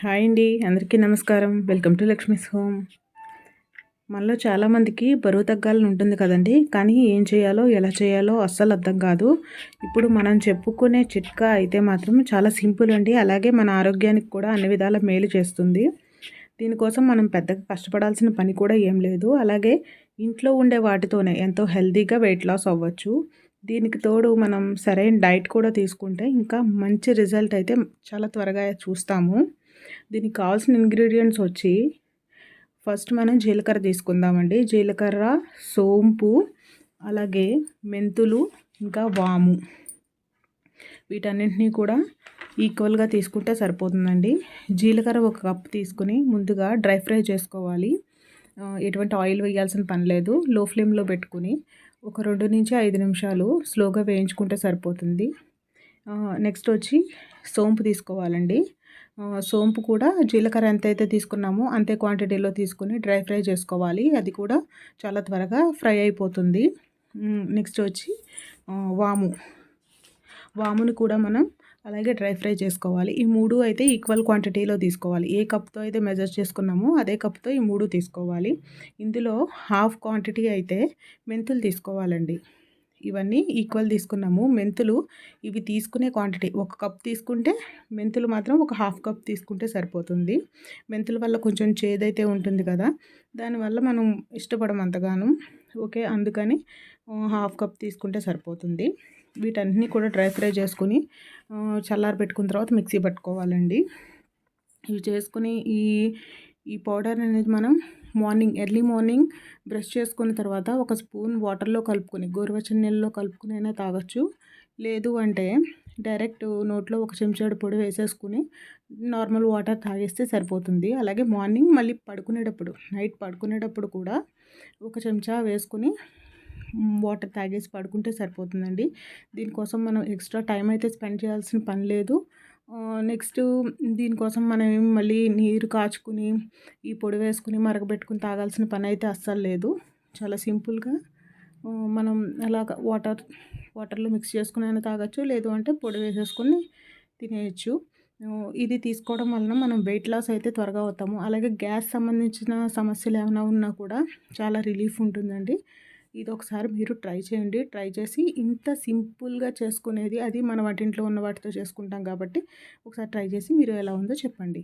Hi అండి అందరికీ నమస్కారం. వెల్కమ్ టు లక్ష్మీస్ హోమ్ మనలో చాలామందికి బరువు తగ్గాలని ఉంటుంది కదండి కానీ ఏం చేయాలో ఎలా చేయాలో అస్సలు అర్థం కాదు. ఇప్పుడు మనం చెప్పుకునే చిట్కా అయితే మాత్రం చాలా సింపుల్ అండి అలాగే మన ఆరోగ్యానికి కూడా అన్ని విధాల మేలు చేస్తుంది. దీనికోసం మనం పెద్దగా కష్టపడాల్సిన పని కూడా ఏం లేదు అలాగే ఇంట్లో ఉండే వాటితోనే ఎంతో హెల్తీగా వెయిట్ లాస్ అవ్వచ్చు. దీనికి తోడు మనం సరైన డైట్ కూడా తీసుకుంటే ఇంకా మంచి రిజల్ట్ అయితే చాలా త్వరగా చూస్తాము. దీనికి కావాల్సిన ఇంగ్రీడియంట్స్ వచ్చి ఫస్ట్ మనం జీలకర్ర తీసుకుందామండి. జీలకర్ర సోంపు అలాగే మెంతులు ఇంకా వాము. వీటన్నింటినీ కూడా ఈక్వల్గా తీసుకుంటే సరిపోతుందండి. జీలకర్ర ఒక కప్ తీసుకుని ముందుగా డ్రై ఫ్రై చేసుకోవాలి. ఎటువంటి ఆయిల్ వేయాల్సిన పని లేదు. లో ఫ్లేమ్లో పెట్టుకుని ఒక రెండు నుంచి ఐదు నిమిషాలు స్లోగా వేయించుకుంటే సరిపోతుంది. నెక్స్ట్ వచ్చి సోంపు తీసుకోవాలండి. సోంపు కూడా జీలకర్ర ఎంత అయితే తీసుకున్నామో అంతే క్వాంటిటీలో తీసుకుని డ్రై ఫ్రై చేసుకోవాలి. అది కూడా చాలా త్వరగా ఫ్రై అయిపోతుంది. నెక్స్ట్ వచ్చి వాము. వామును కూడా మనం అలాగే డ్రై ఫ్రై చేసుకోవాలి. ఈ మూడు అయితే ఈక్వల్ క్వాంటిటీలో తీసుకోవాలి. ఏ కప్తో అయితే మెజర్ చేసుకున్నామో అదే కప్తో ఈ మూడు తీసుకోవాలి. ఇందులో హాఫ్ క్వాంటిటీ అయితే మెంతులు తీసుకోవాలండి. ఇవన్నీ ఈక్వల్ తీసుకున్నాము. మెంతులు ఇవి తీసుకునే క్వాంటిటీ ఒక కప్ తీసుకుంటే మెంతులు మాత్రం ఒక హాఫ్ కప్ తీసుకుంటే సరిపోతుంది. మెంతుల వల్ల కొంచెం చేదైతే ఉంటుంది కదా దానివల్ల మనం ఇష్టపడం అంతగాను. ఓకే అందుకని హాఫ్ కప్ తీసుకుంటే సరిపోతుంది. వీటన్నిటిని కూడా డ్రై ఫ్రై చేసుకుని చల్లారి పెట్టుకున్న తర్వాత మిక్సీ పట్టుకోవాలండి. ఇవి చేసుకుని ఈ ఈ పౌడర్ అనేది మనం మార్నింగ్ ఎర్లీ మార్నింగ్ బ్రష్ చేసుకున్న తర్వాత ఒక స్పూన్ వాటర్లో కలుపుకొని గోరువెచ్చని నీళ్ళలో కలుపుకుని అయినా తాగొచ్చు. లేదు అంటే డైరెక్ట్ నోట్లో ఒక చెంచాడు పొడి వేసేసుకుని నార్మల్ వాటర్ తాగేస్తే సరిపోతుంది. అలాగే మార్నింగ్ మళ్ళీ పడుకునేటప్పుడు నైట్ పడుకునేటప్పుడు కూడా ఒక చెంచా వేసుకుని వాటర్ తాగేసి పడుకుంటే సరిపోతుందండి. దీనికోసం మనం ఎక్స్ట్రా టైం అయితే స్పెండ్ చేయాల్సిన పని లేదు. నెక్స్ట్ దీనికోసం మనం మళ్ళీ నీరు కాచుకుని ఈ పొడి వేసుకుని మరగబెట్టుకుని తాగాల్సిన పని అయితే అస్సలు లేదు. చాలా సింపుల్గా మనం అలాగ వాటర్ వాటర్లో మిక్స్ చేసుకుని అయినా తాగొచ్చు లేదు అంటే పొడి వేసేసుకొని తినేయచ్చు. ఇది తీసుకోవడం వలన మనం వెయిట్ లాస్ అయితే త్వరగా అవుతాము. అలాగే గ్యాస్ సంబంధించిన సమస్యలు ఏమైనా ఉన్నా కూడా చాలా రిలీఫ్ ఉంటుందండి. ఇది ఒకసారి మీరు ట్రై చేయండి. ట్రై చేసి ఇంత సింపుల్గా చేసుకునేది అది మన వాటింట్లో ఉన్న వాటితో చేసుకుంటాం కాబట్టి ఒకసారి ట్రై చేసి మీరు ఎలా ఉందో చెప్పండి.